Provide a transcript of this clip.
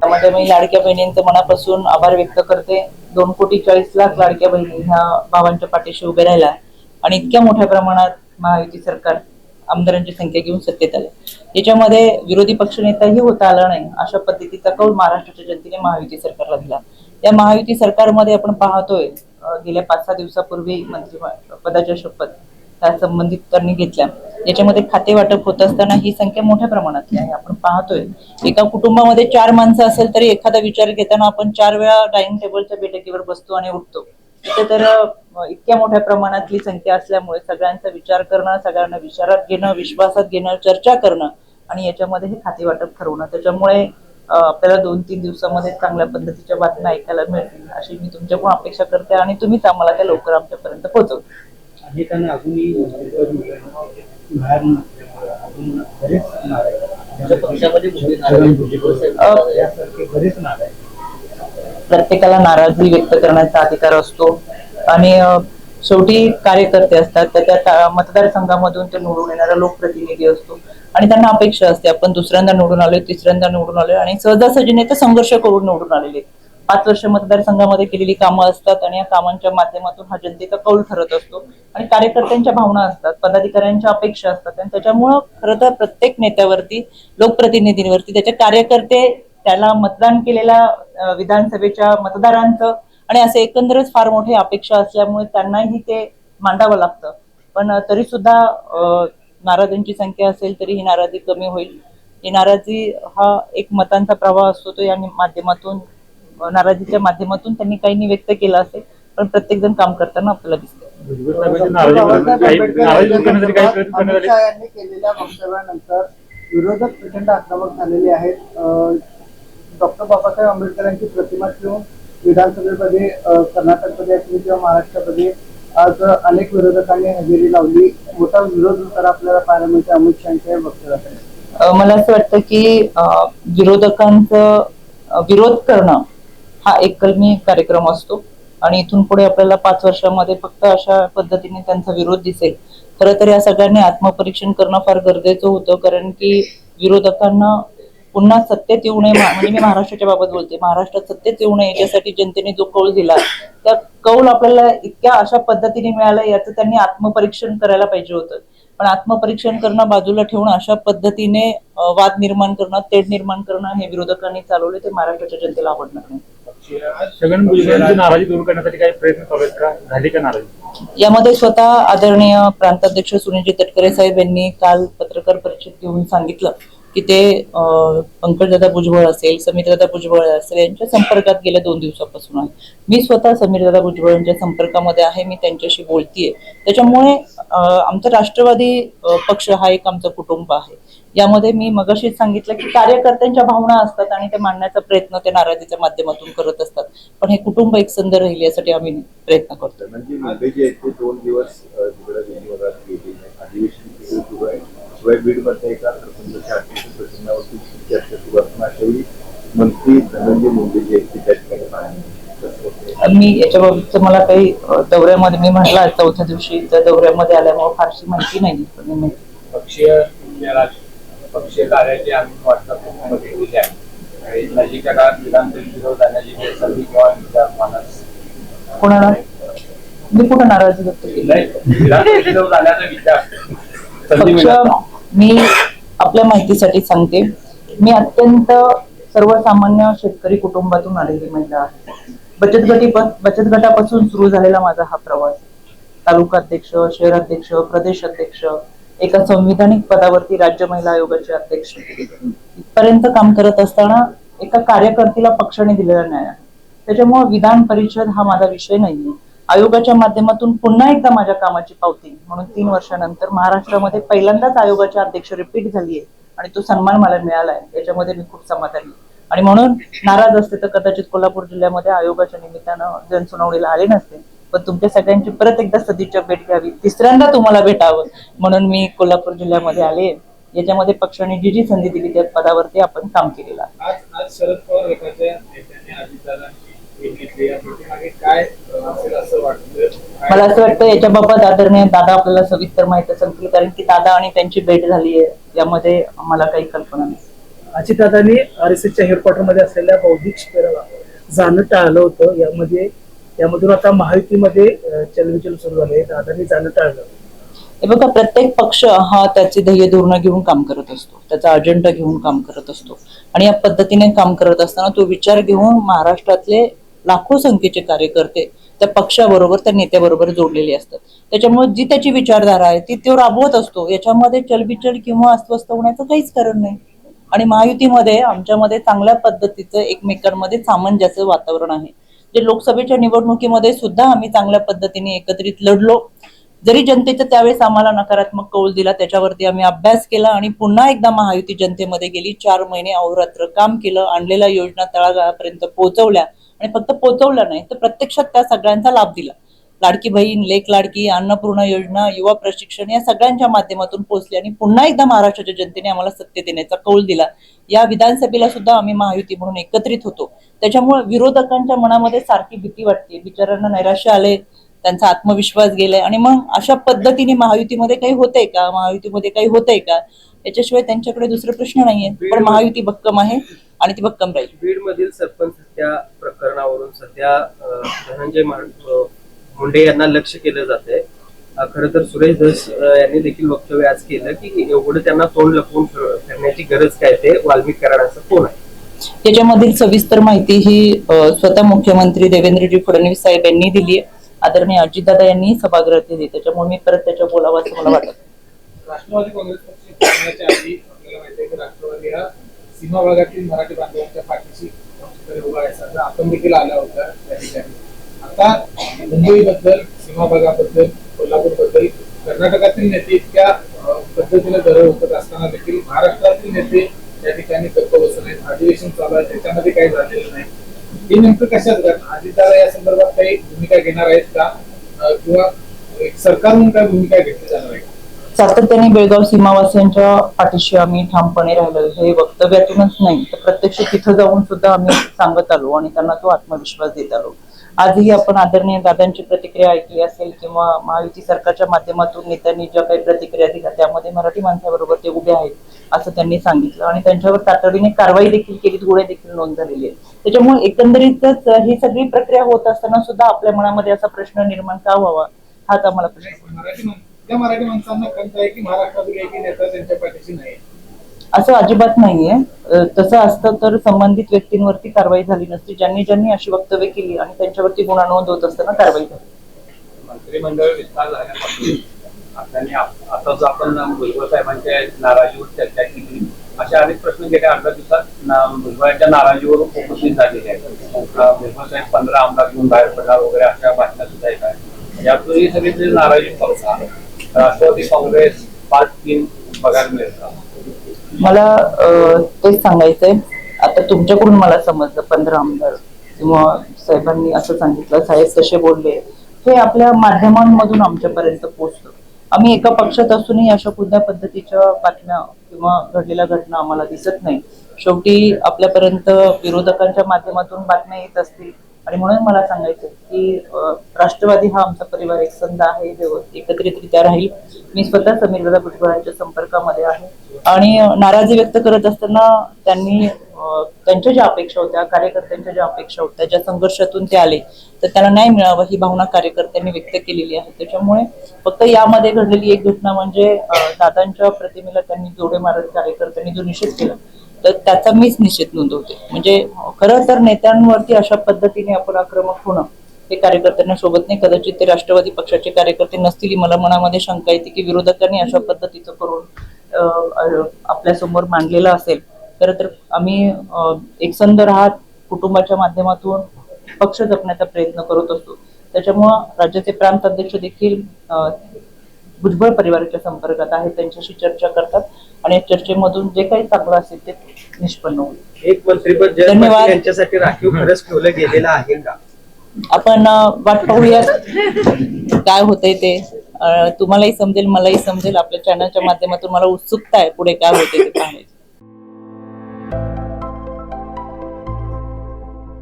त्यामध्ये मी लाडक्या बहिणींचं मनापासून आभार व्यक्त करते. दोन कोटी चाळीस लाख लाडक्या बहिणी ह्या भावांच्या पाठीशी उभे राहिल्या आणि इतक्या मोठ्या प्रमाणात महायुती सरकार आमदारांची संख्या घेऊन सत्तेत आले. याच्यामध्ये विरोधी पक्षनेताही होता आला नाही. अशा पद्धतीचा कौल महाराष्ट्राच्या जनतेने महायुती सरकारला दिला. या महायुती सरकारमध्ये आपण पाहतोय गेल्या पाच सहा दिवसापूर्वी मंत्री पदाच्या शपथ त्या संबंधित त्यांनी घेतल्या. याच्यामध्ये खाते वाटप होत असताना ही संख्या मोठ्या प्रमाणातली आहे. आपण पाहतोय एका कुटुंबामध्ये चार माणसं असेल तरी एखादा विचार घेताना आपण चार वेळा डायनिंग टेबलच्या बैठकीवर बसतो आणि उठतो. तिथे तर इतक्या मोठ्या प्रमाणातली संख्या असल्यामुळे सगळ्यांचा विचार करणं सगळ्यांना विचारात घेणं विश्वासात घेणं चर्चा करणं आणि याच्यामध्ये हे खाते वाटप ठरवणं. त्याच्यामुळे आपल्याला दोन तीन दिवसामध्ये चांगल्या पद्धतीच्या बातम्या ऐकायला मिळतील अशी मी तुमच्याकडून अपेक्षा करते आणि तुम्हीच आम्हाला त्या लवकर आमच्यापर्यंत पोहोचवता. बाहेर नसल्यामुळे अजून बरेच नाव आहेत. पक्षामध्ये यासारखे बरेच नाव आहेत. प्रत्येकाला नाराजी व्यक्त करण्याचा अधिकार असतो. आणि शेवटी कार्यकर्ते असतात तर त्या ता- मतदारसंघामधून ते निवडून येणारा लोकप्रतिनिधी असतो. आणि त्यांना अपेक्षा असते आपण दुसऱ्यांदा निवडून आलोय तिसऱ्यांदा निवडून आलोय आणि सहजासहजीने ते संघर्ष करून निवडून आलेले आहेत. पाच वर्ष मतदारसंघामध्ये केलेली कामं असतात आणि या कामांच्या माध्यमातून हा जनतेचा कौल ठरत असतो. आणि कार्यकर्त्यांच्या भावना असतात पदाधिकाऱ्यांच्या अपेक्षा असतात. आणि त्याच्यामुळं खरं तर प्रत्येक नेत्यावरती लोकप्रतिनिधींवरती त्याचे कार्यकर्ते त्याला मतदान केलेल्या विधानसभेच्या मतदारांचं आणि असे एकंदरच फार मोठे अपेक्षा असल्यामुळे त्यांनाही ते मांडावं लागतं. पण तरी सुद्धा नाराजांची संख्या असेल तरी ही नाराजी कमी होईल. ही नाराजी हा एक मतांचा प्रवाह असतो तो या माध्यमातून नाराजीच्या माध्यमातून त्यांनी काहींनी व्यक्त केला असेल पण प्रत्येक जण काम करताना आपल्याला दिसतं अमित शहा यांनी केलेल्या वक्तव्यानंतर विरोधक प्रचंड आक्रमक झालेले आहेत. अं, डॉक्टर बाबासाहेब आंबेडकरांची प्रतिमा ठेवून विधानसभेमध्ये अं, कर्नाटकमध्ये असतील किंवा महाराष्ट्रामध्ये आज अनेक विरोधकांनी हजेरी लावली. मोठा विरोध तर आपल्याला पाहायला मिळते अमित शहाच्या वक्तव्याकडे. अ, मला असं वाटतं की अ, विरोधकांचं अ, विरोध करणं हा एकलमी कार्यक्रम असतो. आणि इथून पुढे आपल्याला पाच वर्षामध्ये फक्त अशा पद्धतीने त्यांचा विरोध दिसेल. खरं तर या सगळ्यांनी आत्मपरीक्षण करणं फार गरजेचं होतं कारण की विरोधकांना पुन्हा सत्तेत येऊ नये म्हणजे मी महाराष्ट्राच्या बाबत बोलते. महाराष्ट्रात सत्तेत येऊ नये याच्यासाठी जनतेने जो कौल दिला त्या कौल आपल्याला इतक्या अशा पद्धतीने मिळाला याचं त्यांनी आत्मपरीक्षण करायला पाहिजे होतं. पण आत्मपरीक्षण करणं बाजूला ठेवून अशा पद्धतीने वाद निर्माण करणं तेढ निर्माण करणं हे विरोधकांनी चालवले ते महाराष्ट्राच्या जनतेला आवडणार नाही. छगन भुजबळांची नाराजी दूर करण्यासाठी काही प्रयत्न चालू आहेत का झाली का नाराजी? यामध्ये स्वतः आदरणीय प्रांताध्यक्ष सुनीलजी तटकरे साहेब यांनी काल पत्रकार परिषद घेऊन सांगितलं की ते पंकजदादा भुजबळ असेल समीरदादा भुजबळ असेल यांच्या संपर्कात गेल्या दोन दिवसापासून आहे. मी स्वतः समीरदादा भुजबळ यांच्या संपर्कामध्ये आहे मी त्यांच्याशी बोलतीये. त्याच्यामुळे आमचा राष्ट्रवादी पक्ष हा एक आमचं कुटुंब आहे. यामध्ये मी मगाशीच सांगितलं की कार्यकर्त्यांच्या भावना असतात आणि ते मांडण्याचा प्रयत्न ते नाराजीच्या माध्यमातून करत असतात. पण हे कुटुंब एकसंध राहील यासाठी आम्ही प्रयत्न करतो म्हणजे दोन दिवस एका मंत्री धनंजय मुंडे जे त्या ठिकाणी मी याच्याबाबत मला काही दौऱ्यामध्ये मी म्हटलं चौथ्या दिवशी त्या दौऱ्यामध्ये आल्यामुळे फारशी माहिती नाही. पण मी पक्षीय पक्षीय कार्याची आम्ही व्हॉट्सअप आहे नजीकच्या काळात विरोध जाण्याची किंवा विचार मानस कोणाला? मी कुठं नाराजी व्यक्त केली? नाही विधानसभेत विरोध जाण्याचा विचार संधी पक्ष मिळत मी आपल्या माहितीसाठी सांगते मी अत्यंत सर्वसामान्य शेतकरी कुटुंबातून आलेली महिला आहे. बचत गटी बचत गटापासून सुरू झालेला माझा हा प्रवास. तालुका अध्यक्ष शहराध्यक्ष प्रदेश अध्यक्ष एका संविधानिक पदावरती राज्य महिला आयोगाचे अध्यक्ष इथपर्यंत काम करत असताना एका कार्यकर्तीला पक्षाने दिलेला न्याय त्याच्यामुळे विधान परिषद हा माझा विषय नाहीये. आयोगाच्या माध्यमातून पुन्हा एकदा माझ्या कामाची पावती. म्हणून तीन वर्षानंतर महाराष्ट्रामध्ये पहिल्यांदाच आयोगाचे अध्यक्ष रिपीट झालीये आणि तो सन्मान मला मिळालाय. याच्यामध्ये मी खूप समाधानी आहे. आणि म्हणून नाराज असते तर कदाचित कोल्हापूर जिल्ह्यामध्ये आयोगाच्या निमित्तानं जनसुनावणीला आले नसते. पण तुमच्या सगळ्यांची परत एकदा सदिच्छा भेट घ्यावी. तिसऱ्यांदा तुम्हाला भेटावं. म्हणून मी कोल्हापूर जिल्ह्यामध्ये आले. याच्यामध्ये पक्षाने जी जी संधी दिली त्या पदावरती आपण काम केलेलं असेल मला असं वाटतं याच्या बाबत आदरणीय दादा आपल्याला सविस्तर माहिती सांगतील. कारण की दादा आणि त्यांची भेट झाली आहे. यामध्ये मला काही कल्पना नाही. अजितदादांनी आर एस एसच्या हेडक्वार्टरमध्ये असलेल्या बौद्धिक जाणं टाळलं होतं. यामध्ये त्यामधून आता महायुतीमध्ये चलविचल सुरू झाले. दादांनी जाणं टाळलं. हे बघा प्रत्येक पक्ष हा त्याचे ध्येय धोरण घेऊन काम करत असतो. त्याचा अजेंडा घेऊन काम करत असतो. आणि या पद्धतीने काम करत असताना तो विचार घेऊन महाराष्ट्रातले लाखो संख्येचे कार्यकर्ते त्या पक्षाबरोबर त्या नेत्याबरोबर जोडलेले असतात. त्याच्यामुळे जी त्याची विचारधारा आहे ती तो राबवत असतो. याच्यामध्ये चलबिचल किंवा अस्वस्थ होण्याचं काहीच कारण नाही. आणि महायुतीमध्ये आमच्यामध्ये चांगल्या पद्धतीचं एकमेकांमध्ये सामंजस्य वातावरण आहे. जे लोकसभेच्या निवडणुकीमध्ये सुद्धा आम्ही चांगल्या पद्धतीने एकत्रित लढलो. जरी जनतेचा त्यावेळेस आम्हाला नकारात्मक कौल दिला त्याच्यावरती आम्ही अभ्यास केला आणि पुन्हा एकदा महायुती जनतेमध्ये गेली चार महिने अहोरात्र काम केलं आणलेल्या योजना तळागाळापर्यंत पोहोचवल्या आणि फक्त पोहोचवल्या नाही तर प्रत्यक्षात त्या सगळ्यांचा लाभ दिला. लाडकी बहीण लेख लाडकी अन्नपूर्णा योजना युवा प्रशिक्षण या सगळ्यांच्या माध्यमातून पोहोचली आणि पुन्हा एकदा महाराष्ट्राच्या जनतेने आम्हाला सत्य देण्याचा कौल दिला. या विधानसभेला सुद्धा आम्ही महायुती म्हणून एकत्रित होतो. त्याच्यामुळे विरोधकांच्या मनामध्ये सारखी भीती वाटते. बिचारांना नैराश्य आले त्यांचा आत्मविश्वास गेलाय आणि मग अशा पद्धतीने महायुतीमध्ये काही होतंय का? महायुतीमध्ये काही होतंय का? याच्याशिवाय त्यांच्याकडे दुसरे प्रश्न नाहीये. पण महायुती भक्कम आहे आणि ती भक्कम राहील. बीड मधील सरपंच हत्या प्रकरणावरून सध्या धनंजय मुंडे यांना लक्ष केलं जात आहे खर तर सुरेश धस यांनी देखील वक्तव्य आज केलं की एवढं त्यांना तोंड लपवून फिरण्याची गरज काय ते वाल्मिक कराडाचं कोण आहे? याच्यामधील सविस्तर माहिती ही स्वतः मुख्यमंत्री देवेंद्रजी फडणवीस साहेब यांनी दिली आहे. आदरणीय अजितदादा यांनी सभागृहात दिली. त्याच्यामुळे मी परत त्याच्या बोलावं असं मला वाटत. राष्ट्रवादी काँग्रेस पक्ष फुटण्याच्या आधी आपल्याला माहिती आहे की राष्ट्रवादी हा सीमा भागातील मराठी बांधवांच्या पाठीशी उभा आहे. असं आपण देखील आला होता त्या ठिकाणी. आता मुंबईबद्दल सीमाभागाबद्दल कोल्हापूरबद्दल कर्नाटकातील नेते इतक्या पद्धतीने दर होत असताना देखील महाराष्ट्रातील नेते त्या ठिकाणी गप्प बसत आहेत. अधिवेशन चालू आहे. त्याच्यामध्ये काही झालेलं नाही. हे नेमकं कशात कारण अजितदादा या संदर्भात काही भूमिका घेणार आहेत का? किंवा सरकार म्हणून काय भूमिका घेतली जाणार आहे? सातत्याने बेळगाव सीमावासियांच्या पाठीशी आम्ही ठामपणे राहिलो हे वक्तव्यातूनच नाही तर प्रत्यक्ष तिथं जाऊन सुद्धा आम्ही सांगत आलो आणि त्यांना तो आत्मविश्वास देत आलो. आजही आपण आदरणीय दादांची प्रतिक्रिया ऐकली असेल किंवा महायुती सरकारच्या माध्यमातून नेत्यांनी ज्या काही प्रतिक्रिया दिल्या त्यामध्ये मराठी माणसाबरोबर ते उभे आहेत असं त्यांनी सांगितलं. आणि त्यांच्यावर तातडीने कारवाई देखील केली गुन्हे देखील नोंद झालेली आहे त्याच्यामुळे एकंदरीतच ही सगळी प्रक्रिया होत असताना सुद्धा आपल्या मनामध्ये असा प्रश्न निर्माण का व्हावा? हाच आम्हाला प्रश्न मराठी माणसांना कंत आहे की महाराष्ट्रातील एकही नेता त्यांच्या पाठीशी नाही असं अजिबात नाहीये. तसं असतं तर संबंधित व्यक्तींवरती कारवाई झाली नसती. ज्यांनी ज्यांनी अशी वक्तव्य केली आणि त्यांच्यावरती गुन्हा नोंद होत असताना कारवाई झाली. मंत्रिमंडळ विस्तार झाल्यापासून आता जो आपण भुजबळ साहेबांच्या नाराजीवर चर्चा केली अशा अनेक प्रश्न गेल्या अर्ध्या दिवसात भुजबळांच्या नाराजीवर उपस्थित झालेले आहेत. भुजबळ साहेब पंधरा आमदार घेऊन बाहेर पडणार वगैरे अशा बातम्या सुद्धा येत आहेत. यातून ही सगळी नाराजी पक्ष राष्ट्रवादी काँग्रेस पाच तीन पगार मिळतात. मला तेच सांगायचंय. आता तुमच्याकडून मला समजलं पंधरा आमदार किंवा साहेबांनी असं सांगितलं साहेब कसे बोलले. हे आपल्या माध्यमांमधून आमच्यापर्यंत पोहोचलं. आम्ही एका पक्षात असूनही अशा कोणत्या पद्धतीच्या बातम्या किंवा घडलेल्या घटना आम्हाला दिसत नाही. शेवटी आपल्यापर्यंत विरोधकांच्या माध्यमातून बातम्या येत असतील आणि म्हणून मला सांगायचं की राष्ट्रवादी हा आमचा परिवार एक संध आहे व्यवस्थित एकत्रितरित्या राहील. मी स्वतः समीरदादा भुजबळांच्या संपर्कामध्ये आहे. आणि नाराजी व्यक्त करत असताना त्यांनी त्यांच्या ज्या अपेक्षा होत्या कार्यकर्त्यांच्या ज्या अपेक्षा होत्या ज्या संघर्षातून ते आले तर त्यांना न्याय मिळावं ही भावना कार्यकर्त्यांनी व्यक्त केलेली आहे. त्याच्यामुळे फक्त यामध्ये घडलेली एक घटना म्हणजे दादांच्या प्रतिमेला त्यांनी जोडे मारत कार्यकर्त्यांनी जो निषेध केला तर त्याचा मीच निश्चित नोंदवते. म्हणजे खरं तर नेत्यांवरती अशा पद्धतीने आपण आक्रमक होणं हे कार्यकर्त्यांना सोबत नाही. कदाचित ते राष्ट्रवादी पक्षाचे कार्यकर्ते नसतील ही मला मनामध्ये शंका येते की विरोधकांनी अशा पद्धतीचं करून आपल्यासमोर मांडलेलं असेल खरं तर आम्ही एकसंध राहत कुटुंबाच्या माध्यमातून पक्ष जपण्याचा प्रयत्न करत असतो. त्याच्यामुळं राज्याचे प्रांत अध्यक्ष देखील भुजबळ परिवाराच्या संपर्कात आहेत त्यांच्याशी चर्चा करतात आणि या चर्चेमधून जे काही चांगलं असेल ते निष्पन्न होईल. एक मंत्रीपद धन्यवाद. यांच्यासाठी राखीव खरंच ठेवलं गेलेलं आहे का? आपण वाट पाहूयात. काय होतंय ते. तुम्हालाही समजेल मलाही समजेल. आपल्या चॅनलच्या माध्यमातून मला उत्सुकता आहे पुढे काय होते ते पाहण्याची.